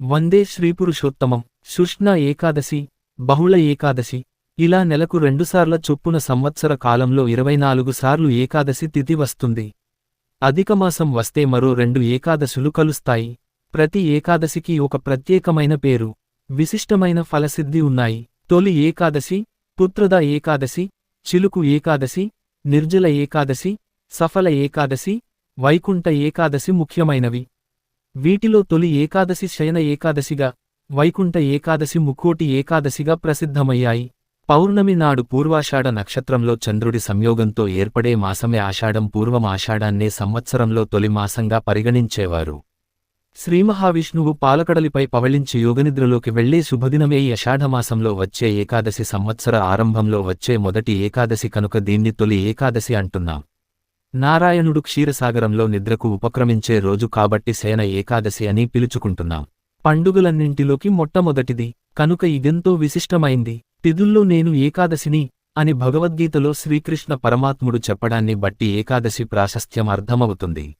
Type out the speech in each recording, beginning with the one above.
వందే శ్రీపురుషోత్తమం. శుష్ణ ఏకాదశి బహుళ ఏకాదశి. ఇలా నెలకు రెండుసార్ల చొప్పున సంవత్సర కాలంలో ఇరవై నాలుగు సార్లు ఏకాదశి తిథి వస్తుంది. అధికమాసం వస్తే మరో రెండు ఏకాదశులు కలుస్తాయి. ప్రతి ఏకాదశికి ఒక ప్రత్యేకమైన పేరు. విశిష్టమైన ఫలసిద్ధి ఉన్నాయి. తొలి ఏకాదశి పుత్రద ఏకాదశి చిలుకు ఏకాదశి నిర్జల ఏకాదశి సఫల ఏకాదశి వైకుంఠ ఏకాదశి ముఖ్యమైనవి. వీటిలో తొలి ఏకాదశి శయన ఏకాదశిగా వైకుంఠ ఏకాదశి ముక్కోటి ఏకాదశిగా ప్రసిద్ధమయ్యాయి. పౌర్ణమి నాడు పూర్వాషాఢ నక్షత్రంలో చంద్రుడి సంయోగంతో ఏర్పడే మాసమే ఆషాఢం పూర్వం ఆషాఢాన్నే సంవత్సరంలో తొలి మాసంగా పరిగణించేవారు. శ్రీమహావిష్ణువు పాలకడలిపై పవళించి యోగనిద్రలోకి వెళ్ళే శుభదినమే ఈ అషాఢమాసంలో వచ్చే ఏకాదశి సంవత్సర ఆరంభంలో వచ్చే మొదటి ఏకాదశి కనుక దీన్ని తొలి ఏకాదశి అంటున్నాం. నారాయణుడు క్షీరసాగరంలో నిద్రకు ఉపక్రమించే రోజు కాబట్టి శయన ఏకాదశి అని పిలుచుకుంటున్నాం. పండుగలన్నింటిలోకి మొట్టమొదటిది. కనుక ఇదెంతో విశిష్టమైంది. తిథుల్లో నేను ఏకాదశిని అని భగవద్గీతలో శ్రీకృష్ణ పరమాత్ముడు చెప్పడాన్ని బట్టి ఏకాదశి ప్రాశస్త్యం అర్థమవుతుంది.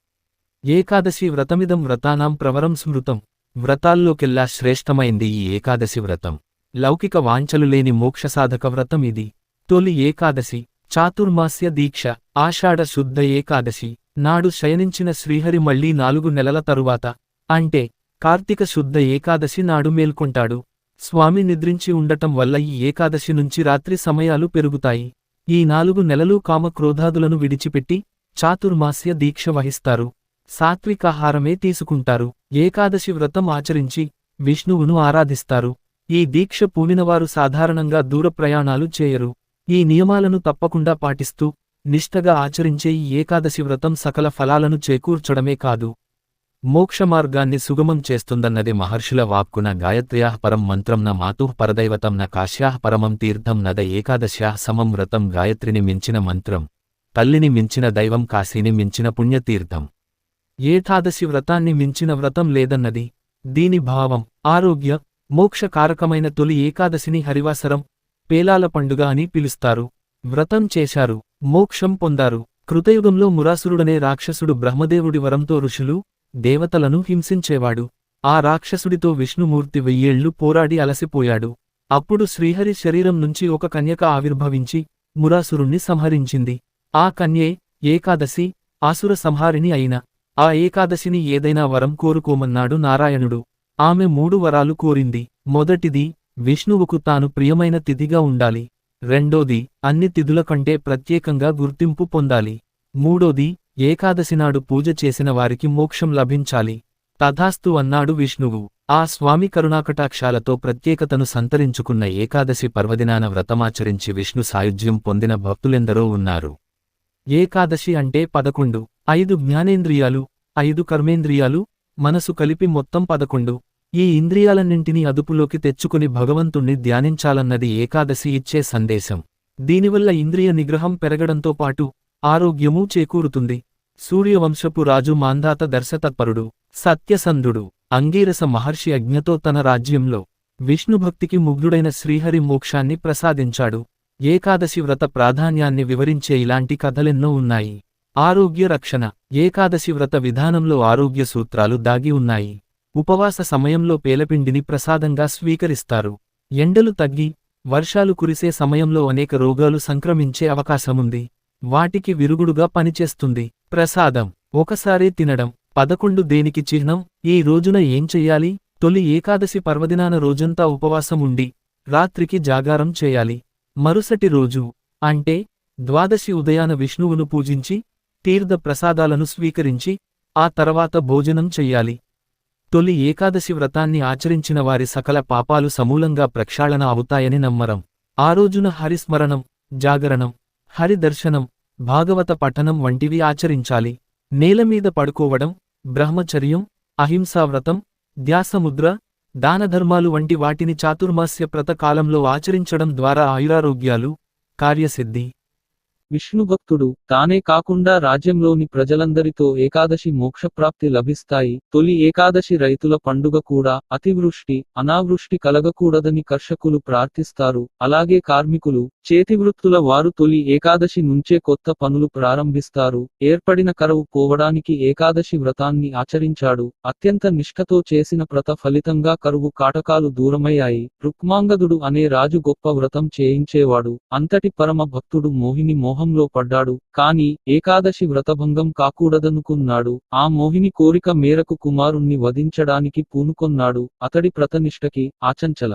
ఏకాదశి వ్రతమిదం వ్రతానాం ప్రవరం స్మృతం. వ్రతాల్లోకెల్లా శ్రేష్టమైంది ఈ ఏకాదశి వ్రతం. లౌకిక వాంఛలు లేని మోక్షసాధక వ్రతం ఇది. తొలి ఏకాదశి. చాతుర్మాస్య దీక్ష ఆషాఢ శుద్ధ ఏకాదశి నాడు శయనించిన శ్రీహరి మళ్ళీ నాలుగు నెలల తరువాత అంటే కార్తీక శుద్ధ ఏకాదశి నాడు మేల్కొంటాడు. స్వామి నిద్రించి ఉండటం వల్ల ఈ ఏకాదశి నుంచి రాత్రి సమయాలు పెరుగుతాయి. ఈ నాలుగు నెలలు కామక్రోధాదులను విడిచిపెట్టి చాతుర్మాస్య దీక్ష వహిస్తారు. సాత్వికాహారమే తీసుకుంటారు. ఏకాదశి వ్రతం ఆచరించి విష్ణువును ఆరాధిస్తారు. ఈ దీక్ష పూనినవారు సాధారణంగా దూర ప్రయాణాలు చేయరు. ఈ నియమాలను తప్పకుండా పాటిస్తూ నిష్టగా ఆచరించే ఈ ఏకాదశి వ్రతం సకల ఫలాలను చేకూర్చడమే కాదు. మోక్షమార్గాన్ని సుగమం చేస్తుందన్నది మహర్షుల వాక్కున గాయత్ర్యాః పరం మంత్రం న మాతుః పరదైవతం న కాశ్యాః పరమం తీర్థం నద ఏకాదశ్యాః సమం వ్రతం గాయత్రిని మించిన మంత్రం తల్లిని మించిన దైవం కాశీని మించిన పుణ్యతీర్థం. ఏకాదశి వ్రతాన్ని మించిన వ్రతం లేదన్నది దీని భావం ఆరోగ్య మోక్షకారకమైన తొలి ఏకాదశిని హరివాసరం పేలాల పండుగ అని పిలుస్తారు. వ్రతం చేశారు. మోక్షం పొందారు. కృతయుగంలో మురాసురుడనే రాక్షసుడు బ్రహ్మదేవుడి వరంతో ఋషులు దేవతలను హింసించేవాడు. ఆ రాక్షసుడితో విష్ణుమూర్తి వెయ్యేళ్ళు పోరాడి అలసిపోయాడు. అప్పుడు శ్రీహరి శరీరం నుంచి ఒక కన్యక ఆవిర్భవించి మురాసురుణ్ణి సంహరించింది. ఆ కన్యే ఏకాదశి ఆసుర సంహారిణి అయిన. ఆ ఏకాదశిని ఏదైనా వరం కోరుకోమన్నాడు నారాయణుడు. ఆమె మూడు వరాలు కోరింది. మొదటిది విష్ణువుకు తాను ప్రియమైన తిథిగా ఉండాలి. రెండోది అన్ని తిథుల కంటే ప్రత్యేకంగా గుర్తింపు పొందాలి. మూడోది ఏకాదశినాడు పూజ చేసిన వారికి మోక్షం లభించాలి. తథాస్తు అన్నాడు విష్ణువు. ఆ స్వామి కరుణాకటాక్షాలతో ప్రత్యేకతను సంతరించుకున్న ఏకాదశి పర్వదినాన వ్రతమాచరించి విష్ణు సాయుధ్యం పొందిన భక్తులెందరో ఉన్నారు. ఏకాదశి అంటే పదకొండు. ఐదు జ్ఞానేంద్రియాలు ఐదు కర్మేంద్రియాలు మనసు కలిపి మొత్తం పదకొండు. ఈ ఇంద్రియాలన్నింటినీ అదుపులోకి తెచ్చుకుని భగవంతుణ్ణి ధ్యానించాలన్నది ఏకాదశి ఇచ్చే సందేశం. దీనివల్ల ఇంద్రియ నిగ్రహం పెరగడంతో పాటు ఆరోగ్యమూ చేకూరుతుంది. సూర్యవంశపు రాజు మాంధాత దర్శతత్పరుడు సత్యసంధుడు అంగీరస మహర్షి అజ్ఞతో తన రాజ్యంలో విష్ణుభక్తికి ముగ్ధుడైన శ్రీహరి మోక్షాన్ని ప్రసాదించాడు. ఏకాదశి వ్రత ప్రాధాన్యాన్ని వివరించే ఇలాంటి కథలెన్నో ఉన్నాయి. ఆరోగ్య రక్షణ ఏకాదశి వ్రత విధానంలో ఆరోగ్య సూత్రాలు దాగి ఉన్నాయి. ఉపవాస సమయంలో పేలపిండిని ప్రసాదంగా స్వీకరిస్తారు. ఎండలు తగ్గి వర్షాలు కురిసే సమయంలో అనేక రోగాలు సంక్రమించే అవకాశముంది. వాటికి విరుగుడుగా పనిచేస్తుంది. ప్రసాదం. ఒకసారే తినడం. పదకొండు దేనికి చిహ్నం. ఈ రోజున ఏం చెయ్యాలి? తొలి ఏకాదశి పర్వదినాన రోజంతా ఉపవాసం ఉండి రాత్రికి జాగారం చేయాలి. మరుసటి రోజు అంటే ద్వాదశి ఉదయాన విష్ణువును పూజించి తీర్థ ప్రసాదాలను స్వీకరించి ఆ తర్వాత భోజనం చెయ్యాలి. తొలి ఏకాదశి వ్రతాన్ని ఆచరించిన వారి సకల పాపాలు సమూలంగా ప్రక్షాళన అవుతాయని నమ్మరం. ఆ రోజున హరిస్మరణం జాగరణం హరిదర్శనం భాగవత పఠనం వంటివి ఆచరించాలి. నేలమీద పడుకోవడం బ్రహ్మచర్యం అహింసావ్రతం ధ్యాసముద్ర దానధర్మాలు వంటి వాటిని చాతుర్మాస్య ప్రతకాలంలో ఆచరించడం ద్వారా ఆయురారోగ్యాలు కార్యసిద్ధి విష్ణుభక్తుడు తానే కాకుండా రాజ్యంలోని ప్రజలందరితో ఏకాదశి మోక్షప్రాప్తి లభిస్తాయి. తొలి ఏకాదశి రైతుల పండుగ కూడా అతివృష్టి అనావృష్టి కలగకూడదని కర్షకులు ప్రార్థిస్తారు. అలాగే కార్మికులు చేతివృత్తుల వారు తొలి ఏకాదశి నుంచే కొత్త పనులు ప్రారంభిస్తారు. ఏర్పడిన కరవు పోవడానికి ఏకాదశి వ్రతాన్ని ఆచరించాడు. అత్యంత నిష్ఠతో చేసిన వ్రత ఫలితంగా కరువు కాటకాలు దూరమయ్యాయి. రుక్మాంగదుడు అనే రాజు గొప్ప వ్రతం చేయించేవాడు. అంతటి పరమ భక్తుడు మోహిని మోహంలో పడ్డాడు. కాని ఏకాదశి వ్రతభంగం కాకూడదనుకున్నాడు. ఆ మోహిని కోరిక మేరకు కుమారుణ్ణి వధించడానికి పూనుకొన్నాడు. అతడి ప్రతనిష్టకి ఆచంచల